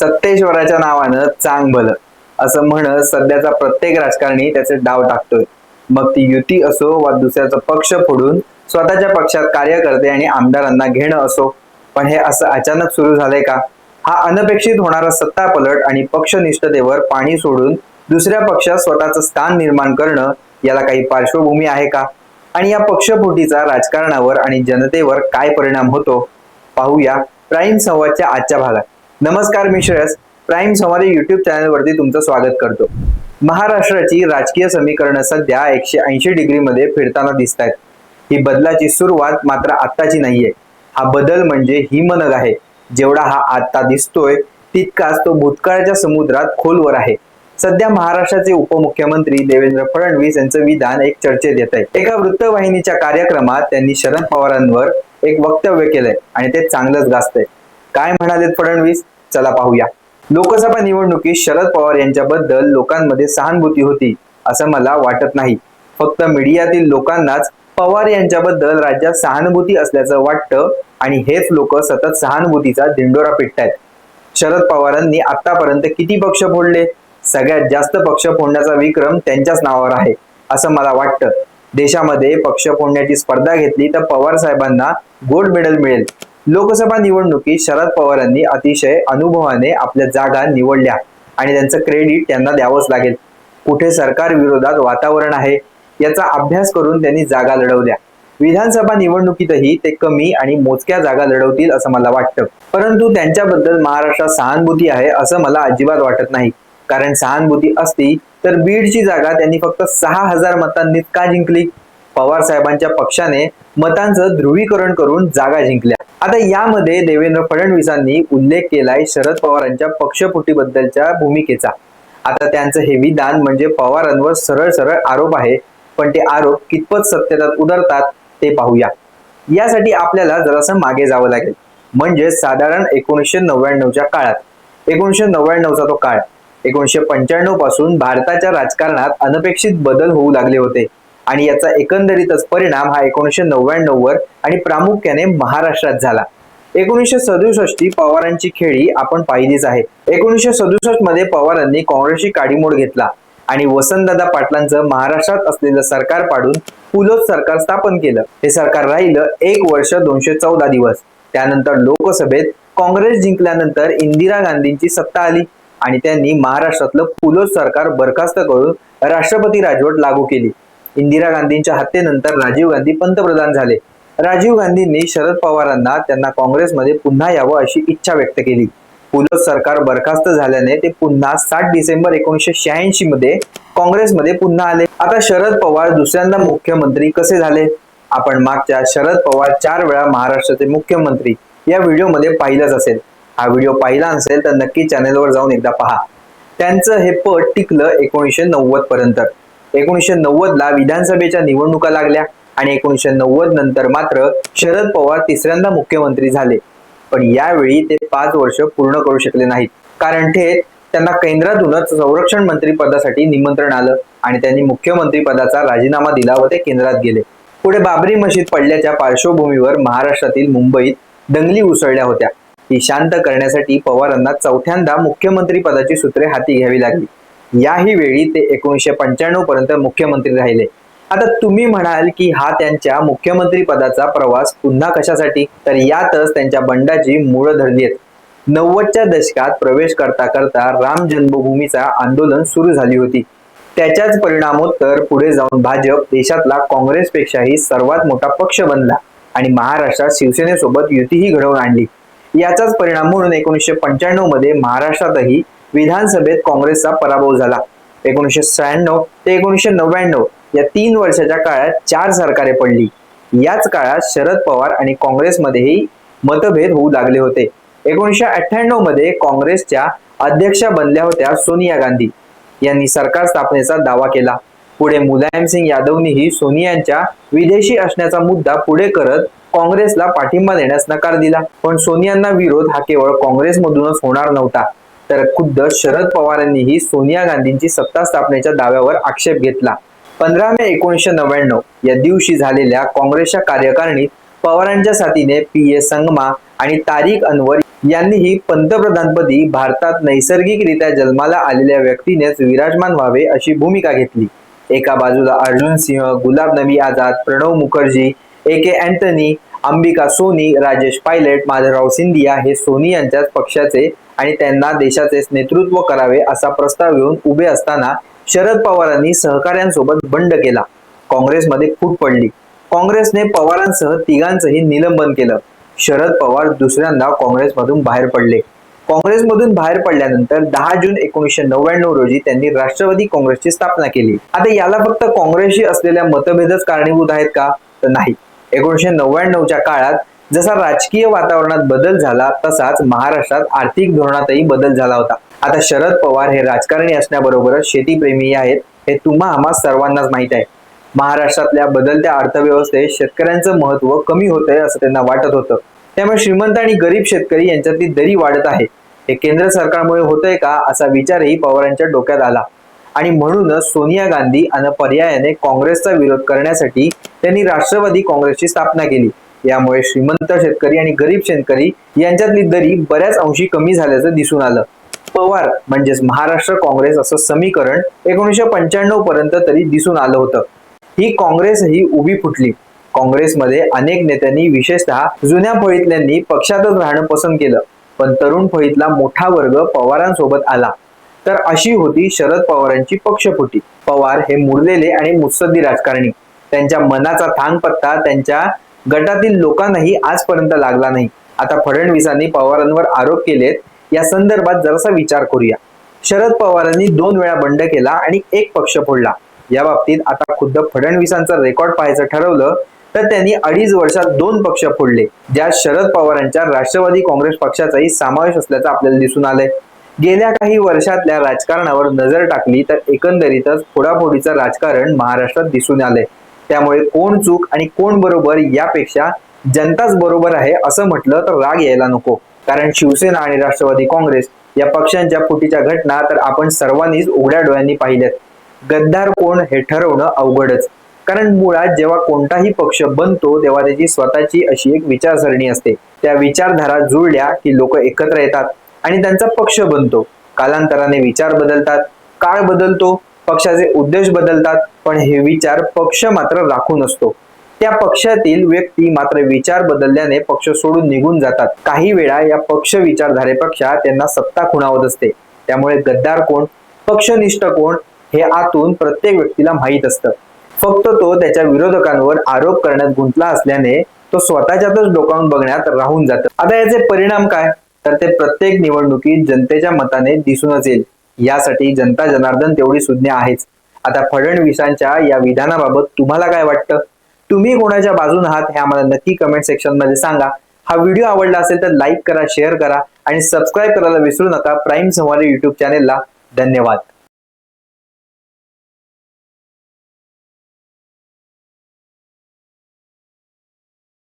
सत्तेश्वराच्या नावानं चांग भलं असं म्हणत सध्याचा प्रत्येक राजकारणी त्याचे डाव टाकतोय. मग ती युती असो वा दुसऱ्याचा पक्ष फोडून स्वतःच्या पक्षात कार्यकर्ते आणि आमदारांना घेणं असो. पण हे असं अचानक सुरू झालंय का? हा अनपेक्षित होणारा सत्ता पलट आणि पक्षनिष्ठतेवर पाणी सोडून दुसऱ्या पक्षात स्वतःचं स्थान निर्माण करणं याला काही पार्श्वभूमी आहे का? आणि या पक्षफुटीचा राजकारणावर आणि जनतेवर काय परिणाम होतो? पाहूया. प्राईम संवादच्या आजच्या भागात. नमस्कार मी श्रेयस. प्राईम संवाद युट्यूब चॅनलवरती तुमचं स्वागत करतो. महाराष्ट्राची राजकीय समीकरणं सध्या एकशे ऐंशी डिग्रीमध्ये फिरताना दिसत आहेत ही बदलाची सुरुवात मात्र आत्ताची नाहीये. हा बदल म्हणजे हिमनग आहे. जेवढा हा आत्ता दिसतोय तितकाच तो भूतकाळाच्या समुद्रात खोलवर आहे. सध्या महाराष्ट्राचे उपमुख्यमंत्री देवेंद्र फडणवीस यांचं विधान एक चर्चेत येत आहे एका वृत्तवाहिनीच्या कार्यक्रमात त्यांनी शरद पवारांवर एक वक्तव्य केलंय आणि ते चांगलंच गाजतंय. काय म्हणालेत फडणवीस? चला पाहूया. लोकसभा निवडणुकीत शरद पवार यांच्याबद्दल लोकांमध्ये सहानुभूती होती असं मला वाटत नाही. फक्त मीडियातील लोकांनाच पवार यांच्याबद्दल राज्यात सहानुभूती असल्याचं वाटतं आणि हेच लोक सतत सहानुभूतीचा दिंडोरा पिटतायत. शरद पवारांनी आतापर्यंत किती पक्ष फोडले? सगळ्यात जास्त पक्ष फोडण्याचा विक्रम त्यांच्याच नावावर आहे असं मला वाटतं. देशामध्ये पक्ष फोडण्याची स्पर्धा घेतली तर पवार साहेबांना गोल्ड मेडल मिळेल. लोकसभा निवडणुकीत शरद पवारांनी अतिशय अनुभवाने आपल्या जागा निवडल्या आणि त्यांचं क्रेडिट त्यांना द्यावंच लागेल. कुठे सरकार विरोधात वातावरण आहे याचा अभ्यास करून त्यांनी जागा लढवल्या. विधानसभा निवडणुकीतही ते कमी आणि मोजक्या जागा लढवतील असं मला वाटतं. परंतु त्यांच्याबद्दल महाराष्ट्रात सहानुभूती आहे असं मला अजिबात वाटत नाही. कारण सहानुभूती असती तर बीडची जागा त्यांनी फक्त सहा हजार मतांनी का जिंकली? पवार साहेबांच्या पक्षाने मतांचं ध्रुवीकरण करून जागा जिंकल्या. आता यामध्ये देवेंद्र फडणवीसांनी उल्लेख केलाय शरद पवारांच्या पक्षपुटीबद्दलच्या भूमिकेचा. आता त्यांचं हे विधान म्हणजे पवारांवर सरळ सरळ आरोप आहे पण ते आरोप कितपत सत्यतात उतरतात ते पाहूया. यासाठी आपल्याला जरासं मागे जावं लागेल. म्हणजे साधारण एकोणीसशे नव्याण्णवच्या काळात. एकोणीसशे नव्याण्णवचा तो काळ. एकोणीसशे पंच्याण्णवपासून भारताच्या राजकारणात अनपेक्षित बदल होऊ लागले होते. आणि याचा एकंदरीतच परिणाम हा एकोणीसशे नव्याण्णव वर आणि प्रामुख्याने महाराष्ट्रात झाला. एकोणीसशे सदुसष्टी पवारांची खेळी आपण पाहिलीच आहे. एकोणीसशे सदुसष्टमध्ये पवारांनी काँग्रेसची काडीमोड घेतला आणि वसंतदादा पाटलांचं महाराष्ट्रात असलेलं सरकार पाडून पुलोत सरकार स्थापन केलं. हे सरकार राहिलं एक वर्ष दोनशे चौदा दिवस. त्यानंतर लोकसभेत काँग्रेस जिंकल्यानंतर इंदिरा गांधींची सत्ता आली आणि त्यांनी महाराष्ट्रातलं पुलोत सरकार बरखास्त करून राष्ट्रपती राजवट लागू केली. इंदिरा गांधींच्या हत्येनंतर राजीव गांधी पंतप्रधान झाले. राजीव गांधींनी शरद पवारांना त्यांना काँग्रेसमध्ये पुन्हा यावं अशी इच्छा व्यक्त केली. पुलत सरकार बरखास्त झाल्याने ते पुन्हा सात डिसेंबर एकोणीसशे शहाऐंशी मध्ये काँग्रेसमध्ये पुन्हा आले. आता शरद पवार दुसऱ्यांदा मुख्यमंत्री कसे झाले? आपण मागच्या शरद पवार चार वेळा महाराष्ट्राचे मुख्यमंत्री या व्हिडिओमध्ये पाहिलंच असेल. हा व्हिडिओ पाहिला नसेल तर नक्की चॅनेलवर जाऊन एकदा पहा. त्यांचं हे पद टिकलं एकोणीसशे नव्वद पर्यंत. एकोणीसशे नव्वद ला विधानसभेच्या निवडणुका लागल्या आणि एकोणीसशे नव्वद नंतर मात्र शरद पवार तिसऱ्यांदा मुख्यमंत्री झाले. पण यावेळी ते पाच वर्ष पूर्ण करू शकले नाहीत. कारण ते त्यांना केंद्रातूनच संरक्षण मंत्री पदासाठी निमंत्रण आलं आणि त्यांनी मुख्यमंत्री पदाचा राजीनामा दिला व ते केंद्रात गेले. पुढे बाबरी मशीद पडल्याच्या पार्श्वभूमीवर महाराष्ट्रातील मुंबईत दंगली उसळल्या होत्या. ती शांत करण्यासाठी पवारांना चौथ्यांदा मुख्यमंत्री पदाची सूत्रे हाती घ्यावी लागली. याही वेळी ते एकोणीसशे पंच्याण्णव पर्यंत मुख्यमंत्री राहिले. आता तुम्ही म्हणाल की हा त्यांच्या मुख्यमंत्री पदाचा प्रवास पुन्हा कशासाठी? तर यातच त्यांच्या बंडाची मुळं धरली आहेत. नव्वदच्या दशकात प्रवेश करता करता राम जन्मभूमीचा आंदोलन सुरू झाली होती. त्याच्याच परिणामोत्तर पुढे जाऊन भाजप देशातला काँग्रेसपेक्षाही सर्वात मोठा पक्ष बनला आणि महाराष्ट्रात शिवसेनेसोबत युतीही घडवून आणली. याचाच परिणाम म्हणून एकोणीसशे पंच्याण्णवमध्ये महाराष्ट्रातही विधानसभेत काँग्रेसचा पराभव झाला. एकोणीसशे शहाण्णव ते एकोणीसशे नव्याण्णव या तीन वर्षाच्या काळात चार सरकारे पडली. याच काळात शरद पवार आणि काँग्रेसमध्येही मतभेद होऊ लागले होते. एकोणीसशे अठ्ठ्याण्णवमध्ये काँग्रेसच्या अध्यक्षा बनल्या होत्या सोनिया गांधी. यांनी सरकार स्थापनेचा दावा केला. पुढे मुलायम सिंग यादवनीही सोनियांच्या विदेशी असण्याचा मुद्दा पुढे करत काँग्रेसला पाठिंबा देण्यास नकार दिला. पण सोनियांना विरोध हा केवळ काँग्रेसमधूनच होणार नव्हता. तर खुद्द शरद पवारांनीही सोनिया गांधींची सत्ता स्थापनेच्या दाव्यावर आक्षेप घेतला. पंधरा मे एकोणीसशे नव्याण्णव या दिवशी झालेल्या काँग्रेसच्या कार्यकारिणीत पवारांच्या साथीने पी ए संगमा आणि तारिक अनवर यांनीही पंतप्रधानपदी भारतात नैसर्गिकरित्या जन्माला आलेल्या व्यक्तीनेच विराजमान व्हावे अशी भूमिका घेतली. एका बाजूला अर्जुन सिंह गुलाब नबी आझाद प्रणव मुखर्जी ए के अँटनी अंबिका सोनी राजेश पायलट माधवराव सिंधिया हे सोनी यांच्याच पक्षाचे आणि त्यांना देशाचे नेतृत्व करावे असा प्रस्ताव घेऊन उभे असताना शरद पवारांनी सहकाऱ्यांसोबत बंड केला. काँग्रेसमध्ये फूट पडली. काँग्रेसने पवारांसह तिघांचंही निलंबन केलं. शरद पवार दुसऱ्यांदा काँग्रेसमधून बाहेर पडले. काँग्रेसमधून बाहेर पडल्यानंतर दहा जून एकोणीसशे नव्याण्णव रोजी त्यांनी राष्ट्रवादी काँग्रेसची स्थापना केली. आता याला फक्त काँग्रेसशी असलेल्या मतभेदच कारणीभूत आहेत का? तर नाही. एकोणीसशे नव्याण्णवच्या काळात जसा राजकीय वातावरणात बदल झाला तसाच महाराष्ट्रात आर्थिक धोरणातही बदल झाला होता. आता शरद पवार हे राजकारणी असण्याबरोबरच शेतीप्रेमी आहेत हे तुम्हा आम्हा सर्वांनाच माहीत आहे. महाराष्ट्रातल्या बदलत्या अर्थव्यवस्थेत शेतकऱ्यांचं महत्त्व कमी होतंय असं त्यांना वाटत होतं. त्यामुळे श्रीमंत आणि गरीब शेतकरी यांच्यातली दरी वाढत आहे. हे केंद्र सरकारमुळे होतंय का असा विचारही पवारांच्या डोक्यात आला. आणि म्हणूनच सोनिया गांधी आणि पर्यायाने काँग्रेसचा विरोध करण्यासाठी त्यांनी राष्ट्रवादी काँग्रेसची स्थापना केली. यामुळे श्रीमंत शेतकरी आणि गरीब शेतकरी यांच्यातली दरी बऱ्याच अंशी कमी झाल्याचं दिसून आलं. पवार म्हणजेच महाराष्ट्र काँग्रेस असं समीकरण एकोणीसशे पंच्याण्णव पर्यंत तरी दिसून आलं होतं. ही काँग्रेस ही उभी फुटली. काँग्रेसमध्ये अनेक नेत्यांनी विशेषतः जुन्या फळीतल्यांनी पक्षातच राहणं पसंत केलं. पण तरुण फळीतला मोठा वर्ग पवारांसोबत आला. तर अशी होती शरद पवारांची पक्षफुटी. पवार हे मुरलेले आणि मुत्सद्दी राजकारणी. त्यांच्या मनाचा थांग पत्ता त्यांच्या गटातील लोकांनाही आजपर्यंत लागला नाही. आता फडणवीसांनी पवारांवर आरोप केलेत. या संदर्भात जरासा विचार करूया. शरद पवारांनी दोन वेळा बंड केला आणि एक पक्ष फोडला. या बाबतीत आता खुद्द फडणवीसांचा रेकॉर्ड पाहायचं ठरवलं तर त्यांनी अडीच वर्षात दोन पक्ष फोडले ज्यात शरद पवारांच्या राष्ट्रवादी काँग्रेस पक्षाचाही समावेश असल्याचं आपल्याला दिसून आलंय. गेल्या काही वर्षातल्या राजकारणावर नजर टाकली तर एकंदरीतच फोडाफोडीचं राजकारण महाराष्ट्रात दिसून आलंय. त्यामुळे कोण चूक आणि कोण बरोबर यापेक्षा जनताच बरोबर आहे असं म्हटलं तर राग यायला नको. कारण शिवसेना आणि राष्ट्रवादी काँग्रेस या पक्षांच्या फुटीच्या घटना तर आपण सर्वांनीच उघड्या डोळ्यांनी पाहिल्यात. गद्दार कोण हे ठरवणं अवघडच. कारण मुळात जेव्हा कोणताही पक्ष बनतो तेव्हा त्याची स्वतःची अशी एक विचारसरणी असते. त्या विचारधारा जुळल्या की लोक एकत्र येतात आणि त्यांचा पक्ष बनतो. कालांतराने विचार बदलतात. काळ बदलतो. पक्षाचे उद्देश बदलतात पण हे विचार पक्ष मात्र राखून असतो. त्या पक्षातील व्यक्ती मात्र विचार बदलल्याने पक्ष सोडून निघून जातात. काही वेळा या पक्ष विचारधारेपेक्षा त्यांना सत्ता खुणावत असते. त्यामुळे गद्दार कोण पक्षनिष्ठ कोण हे आतून प्रत्येक व्यक्तीला माहीत असतं. फक्त तो त्याच्या विरोधकांवर आरोप करण्यात गुंतला असल्याने तो स्वतःच्यातच डोकावून बघण्यात राहून जातो. आता याचे परिणाम काय? तर ते प्रत्येक निवडणुकीत जनतेच्या मताने दिसूनच येईल. यासाठी जनता जनार्दन तेवढी सुज्ञ आहेच. आता फडणवीसांच्या या विधानाबाबत तुम्हाला काय वाटतं? तुम्ही कोणाच्या बाजून आहात हे आम्हाला नक्की कमेंट सेक्शनमध्ये सांगा. हा व्हिडिओ आवडला असेल तर लाईक करा शेअर करा आणि सबस्क्राईब करायला विसरू नका. प्राईम संवाद युट्यूब चॅनेलला धन्यवाद.